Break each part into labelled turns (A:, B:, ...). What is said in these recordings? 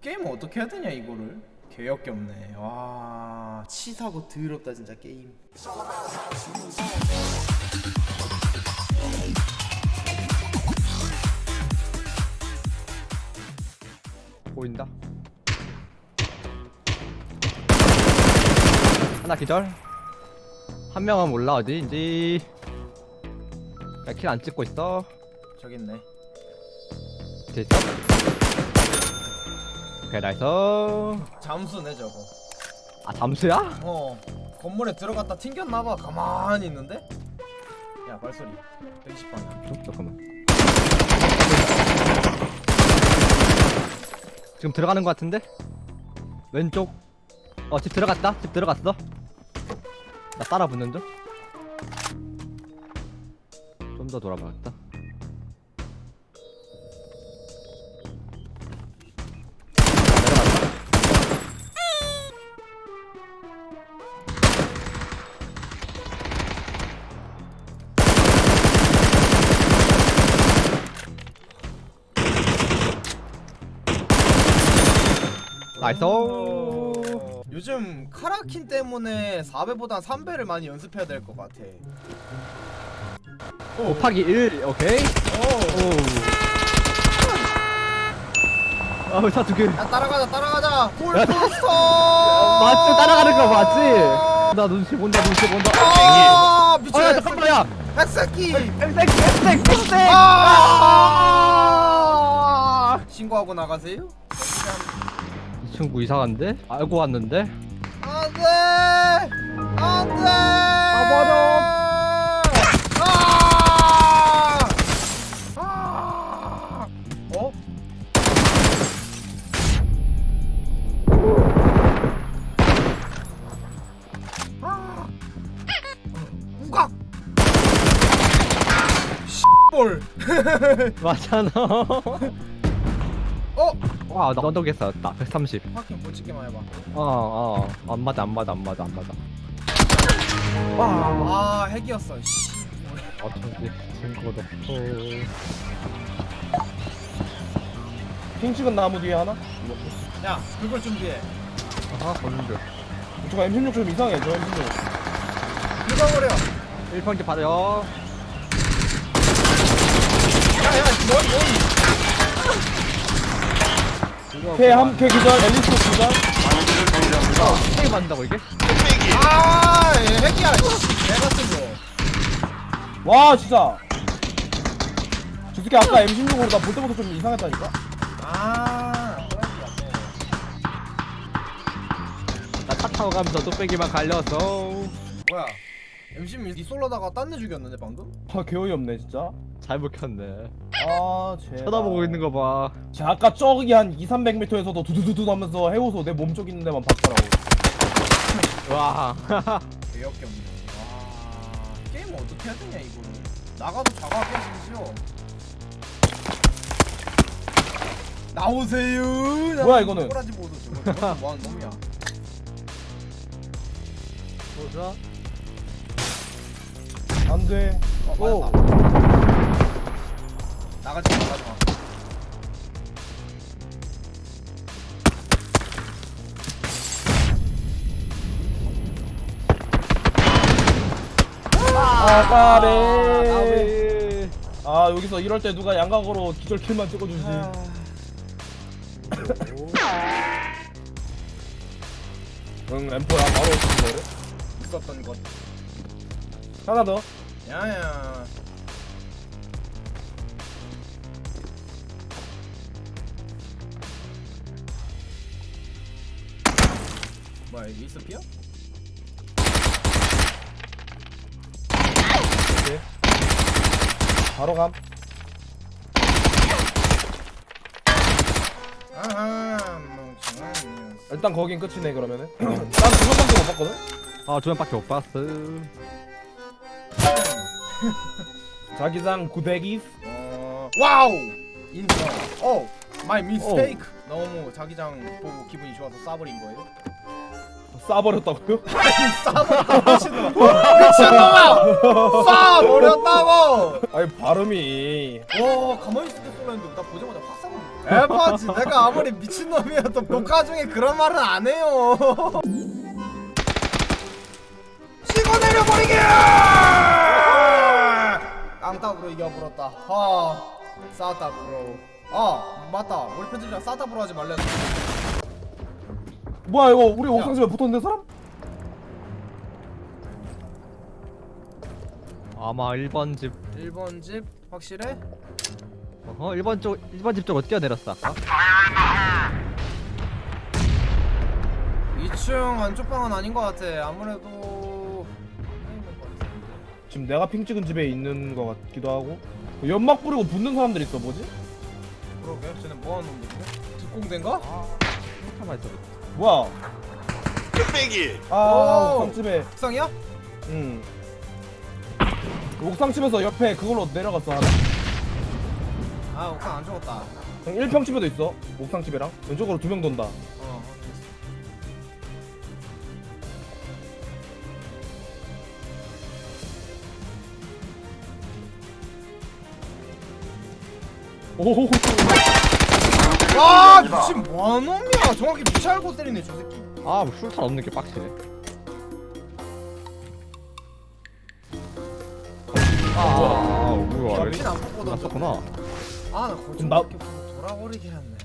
A: 게임을 어떻게 해야 되냐 이거를 개역겹네 와 치사고 더럽다 진짜 게임
B: 보인다. 하나 기절. 한 명은 몰라 어디인지. 킬안 찍고 있어.
A: 저기 있네
B: 있어. 오케이 나이스.
A: 잠수네 저거
B: 아 잠수야?
A: 어 건물에 들어갔다 튕겼나봐 가만히 있는데 야 발소리 120방향
B: 좀 잠깐만. 지금 들어가는 것 같은데? 왼쪽. 어 집 들어갔다. 집 들어갔어. 나 따라 붙는 중. 좀 더 돌아봐야겠다. 나이스.
A: 요즘 카라킨 때문에 4배보단 3배를 많이 연습해야 될 것 같아
B: 곱하기 1 오케이.
A: 오.
B: 오. 아, 차두 개.
A: 야 따라가자 따라가자
B: 야,
A: 홀스터
B: 맞지 따라가는 거 맞지? 나 눈치 본다 눈치 본다.
A: 아 미친
B: 아, 야, 잠깐만 야.
A: 핵새끼
B: 엑색 엑색 엑색.
A: 아! 신고하고 나가세요
B: 이 친구 이상한데? 알고 왔는데?
A: 안돼 안돼 아
B: 버려.
A: 아! 아! 어? 아! 우각 볼
B: 맞잖아.
A: 어?
B: 와, 나 언덕에 쌓였다. 130.
A: 확인 못 찍기만 해봐
B: 어, 어. 안 맞아, 안 맞아, 안 맞아, 안 맞아.
A: 아 핵이었어 씨.
B: 어쩐지 친구도 없고.
C: 핑치근 나무 뒤에 하나?
A: 야 그걸 준비해
B: 아, 보는 줄.
C: 저거 M16 좀 이상해 저 M16
A: 긁어버려
B: 1평지 받아요.
A: 야야 머리
C: 걔함걔 기절 앨리스 기절
B: 세게 맞는다고 이게?
A: 아 핵이야 씨. 내 같은
C: 거와 진짜 저 새끼 아까 M16으로 나 볼 때부터 좀 이상했다니까
A: 아 호랑이 같네
B: 나차 타고 가면서 뚝배기만 갈렸어.
A: 뭐야 MC 이 솔로다가 딴 데 죽였는데 방금?
C: 아 개어이 없네 진짜
B: 잘 먹혔네.
C: 아 제발
B: 쳐다보고 있는 거 봐.
C: 자, 아까 저기 한 2, 300m에서도 두두두두 하면서 해오소 내 몸 쪽 있는 데만 봤더라고
B: 와.
A: 개역겹네 와 게임 어떻게 해야 되냐 이거를 나가도 작아게 심지어 나오세요
C: 뭐야, 이거는?
A: 꼬라지 보소 저거 저거 뭐하는 놈이야
B: 보자.
C: 안 돼.
A: 어
C: 오.
A: 맞았다. 나가지 마 나가지 마.
C: 아 까베
B: 아베.
C: 아 여기서 이럴 때 누가 양각으로 기절 킬만 찍어주지. 응 엠포야 바로 찍네
A: 있었던 것
C: 하나 더
A: 야야. 뭐야 여기 있어 피어?
C: 오케이. 바로 감.
A: 아하 멍청한. 녀석
C: 일단 거긴 끝이네 그러면은. 난 그것밖에 못 봤거든?
B: 아, 두 명밖에 못 봤어.
C: 자기장 구대기?
A: 어 와우! 인정. 어 마이 미스테이크 너무 자기장 보고 기분이 좋아서 싸버린 거예요?
C: 쏴버렸다고요?
A: 싸버렸다 미친놈아 미친놈아! 싸버렸다고!
C: 아니 발음이.
A: 와 가만히 있을 때 쏠랐는데 나 보자마자 확 싸버린 거야 에바지 내가 아무리 미친놈이어도 녹화 중에 그런 말은 안 해요. 치고 내려버리게 깡따구로 이겨버렸다. 아 싸다구로. 아 맞다. 우리 편집장 싸다구로 하지 말랬어
C: 뭐야 이거 우리 옥상 집에 붙어있는 사람?
B: 아마 1번 집.
A: 1번 집 확실해?
B: 어 1번 쪽 1번 집 쪽으로 뛰어내렸어? 아까
A: 2층 안쪽 방은 아닌 것 같아. 아무래도.
C: 지금 내가 핑 찍은 집에 있는 것 같기도 하고. 연막 뿌리고 붙는 사람들 있어 뭐지?
A: 그러게 쟤는 뭐하는 놈들인데? 특공대인가?
B: 가만 있어
C: 뭐야?
D: 뚝배기
C: 아
A: 오.
C: 옥상집에.
A: 특상이야?
C: 응. 옥상집에서 옆에 그걸로 내려갔어 하나.
A: 아 옥상 안 죽었다.
C: 1평 집에도 있어? 옥상집이랑? 왼쪽으로 두 명 돈다 오호호
A: 와 미친 뭐하는 놈이야. 정확히 위치 알고 때리네 저 새끼.
B: 아 뭐 술탄 없는 게 빡치네. 아 뭐야
A: 정신 안 뽑고 던져
B: 났었구나.
A: 아나
C: 그럼 나-
A: 이렇게 보고 돌아버리게 했네.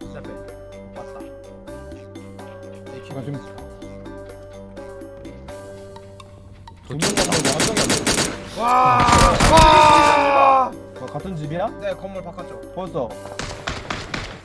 A: 진짜
C: 갔는데 한 명이 안
A: 와와!
C: 돼. 어, 같은 집이야?
A: 네 건물 바깥쪽.
C: 벌써.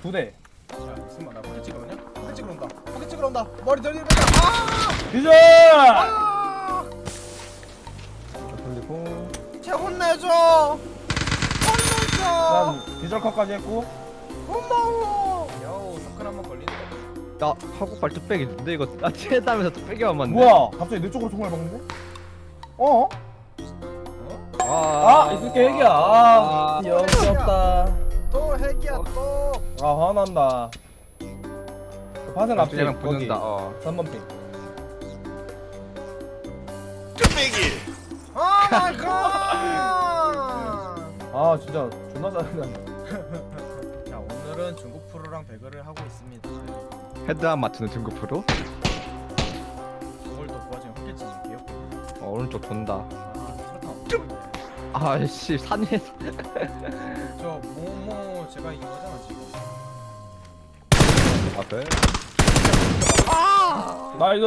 C: 두 대.
A: 자 있으면 나 거기 찍으냐? 거기 찍으러 온다. 거기 찍으러 온다. 머리 들리면 아!
C: 기절!
A: 아!
C: 돌리고.
A: 쟤 혼내줘. 혼내줘.
C: 난 기절컷까지 했고.
A: 고마워. 여우 서클 한번 걸리네
B: 나 한국발 뚝배기 있는데 이거 나 치했다면서 뚝배기만 맞네.
C: 뭐야? 갑자기 내 쪽으로 총알 먹는데? 어?
B: 아,
C: 아 있을게 핵이야. 아
B: 아.
C: 역겹다.
A: 또 핵이야 또.
C: 아 화난다. 파생 앞에
B: 그냥
C: 거기.
B: 붙는다. 어.
C: 3번 핑.
D: 뚝배기.
A: 오 마이 갓!
C: 아 진짜 존나 짜증나
A: 자 오늘은 중국 프로랑 배그를 하고 있습니다.
B: 헤드 안 맞추는 중국 프로?
A: 오늘도 부하진 헛개찌질게요.
B: 어, 오른쪽 돈다.
A: 아 그렇다
B: 아씨 산 위에서.
A: 저 모모 제가 이긴 거잖아 지금.
B: 앞에.
C: 나이스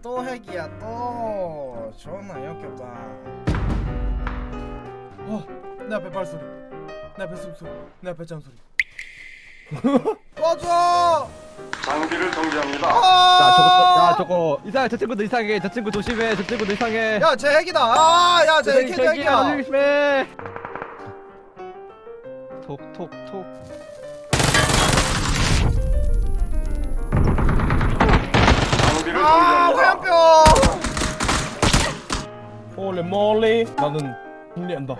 A: 씨또 핵이야 또. 존나 역겹다. 어내 앞에 발소리. 내 앞에 숨소리. 내 앞에 짠소리. 꺼줘!
D: 장비를 정지합니다.
B: 야 저거 야
A: 아!
B: 저거. 이상해. 저 친구도 이상해. 저 친구 조심해. 저 친구도 이상해.
A: 야, 쟤 핵이다. 아, 야, 쟤 핵, 핵, 핵이야.
B: 조심해. 톡톡톡
C: 홀리 몰리. 나는 승리한다.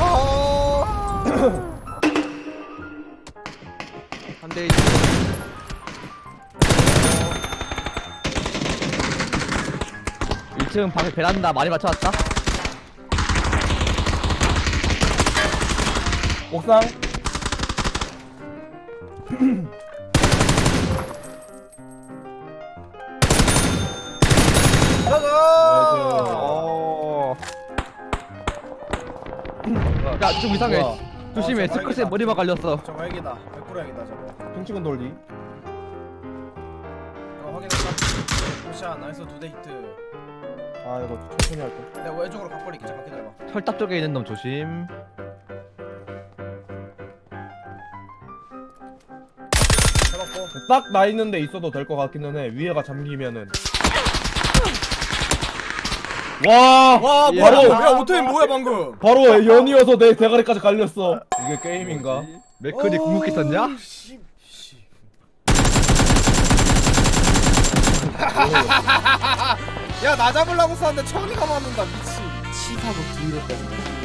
A: 아.
B: 한대 이층 방에 베란다 많이 맞춰왔다.
C: 옥상
B: 야, 좀 이상해.
C: 뭐야?
B: 조심해.
A: 어, 저
B: 스커스에
A: 핵이다.
B: 머리만 갈렸어.
A: 저거 핵이다. 100% 핵이다, 저거.
C: 핑 찍은 돌리
A: 어, 확인했다. 오샤, 나이스 두대 히트.
C: 아 이거 천천히 할게
A: 내가 왼쪽으로 각벌릴게. 잠깐 기다려봐.
B: 철탑 쪽에 있는 놈 조심.
A: 잡았고.
C: 딱 나 있는 데 있어도 될 것 같기는 해 위에가 잠기면은 와
A: 와,
B: 예.
A: 바로. 야, 오토인 뭐야, 방금?
C: 바로 연이어서 내 대가리까지 갈렸어 이게 게임인가?
B: 맥클이 궁극기 썼냐?
A: 씨, 씨. 야나 잡으려고 쐈는데 천이가 맞는다 미친
E: 치사고 드럽다.